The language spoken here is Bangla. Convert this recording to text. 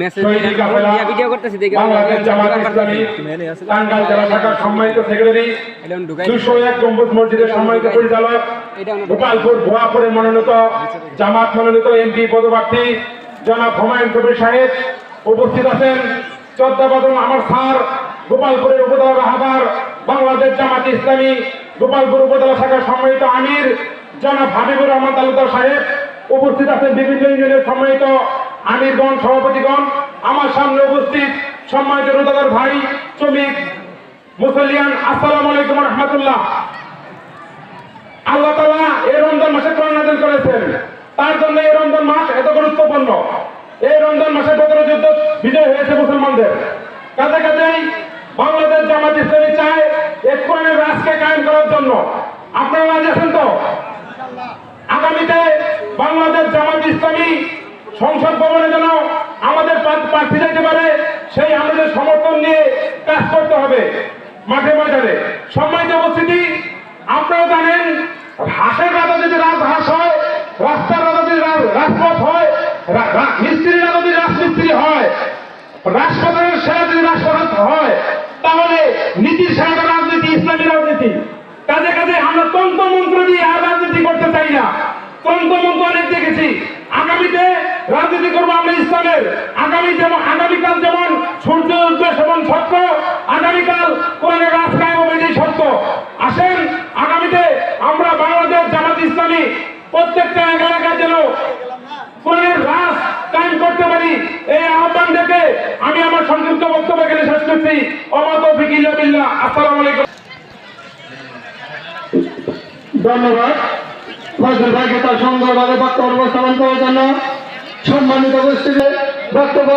মেসেজ শহীদ ভিডিও করতেছি দেখে বাংলাদেশ জামাত ইসলামী টাঙ্গাইল জেলা শাখার সম্মানিত সেক্রেটারি এটা ঢুকাই দুশো এক গম্বুজ মসজিদের সম্মানিত পরিচালক গোপালপুর ভুয়াপুরে মনোনীত জামাত মনোনীত এমপি পদপ্রার্থী জনাব হুমায়ুন কবির সাহেব উপস্থিত আছেন। চোদ্দাবাদন আমার স্যার গোপালপুরের উপজেলা রাহাবার বাংলাদেশ জামাত ইসলামী গোপালপুর উপজেলা শাখার সম্মানিত আমির জনাব হাবিবুর রহমান তালুকদার সাহেব উপস্থিত আছেন। বিভিন্ন ইউনিয়নের সম্মানিত আমিরগণ সভাপতিগণ, আমার সামনে উপস্থিত সম্মানিত রোদাদার ভাই, শ্রমিক মুসলিয়ান আসসালামু আলাইকুম রহমতুল্লাহ। আল্লাহ তালা এই রমজান মাসে নাযিল করেছেন। তার জন্য এই রমজান মাস এত গুরুত্বপূর্ণ। এই রমজান মাসে বদর যুদ্ধ বিজয় হয়েছে মুসলমানদের। কাছে কাজেই বাংলাদেশ জামাত ইসলামী চায় এক রাজকে কায়েম করার জন্য। আপনারা রাজি আছেন তো? আগামীতে বাংলাদেশ জামাত ইসলামী সংসদ ভবনে যেন আমাদের প্রার্থ- যেতে পারে, সেই আমাদের সমর্থন নিয়ে কাজ করতে হবে মাঠে ময়দানে। সম্মানিত উপস্থিতি, আপনারা জানেন হাঁসের রাজা যদি রাজহাঁস হয়, রাস্তার রাজা যদি রাজ- রাজপথ হয়, রা- রা- মিস্ত্রির রাজা যদি রাজমিস্ত্রি হয় রাজপথের সেরা যদি রাজপথ হয়, তাহলে নীতির সেরাটা রাজনীতি ইসলামী রাজনীতি কাজে কাজে আমরা তন্ত্র মন্ত্র দিয়ে আর রাজনীতি করতে চাই না তন্ত্র মন্ত্র অনেক দেখেছি। আগামীতে রাজনীতি করব আমরা ইসলামের। আগামী যেমন যেমন সূর্য উঠবে সেমন সত্য আগামীকাল কোরআনের রাজ আসেন, আগামীতে আমরা বাংলাদেশ জামাত ইসলামী প্রত্যেকটা এলাকায় যেন কোরআনের রাজ কায়েম করতে পারি, এই আহ্বান দেখে আমি আমার সংক্ষিপ্ত বক্তব্য এখানে শেষ করছি। অমাত ফিকিল্লা আসসালামু আলাইকুম। ধন্যবাদ। ফজল ভাইকে তার সুন্দরভাবে বক্তব্য উপস্থাপন করার জন্য সম্মানিত গোষ্ঠীকে বক্তব্য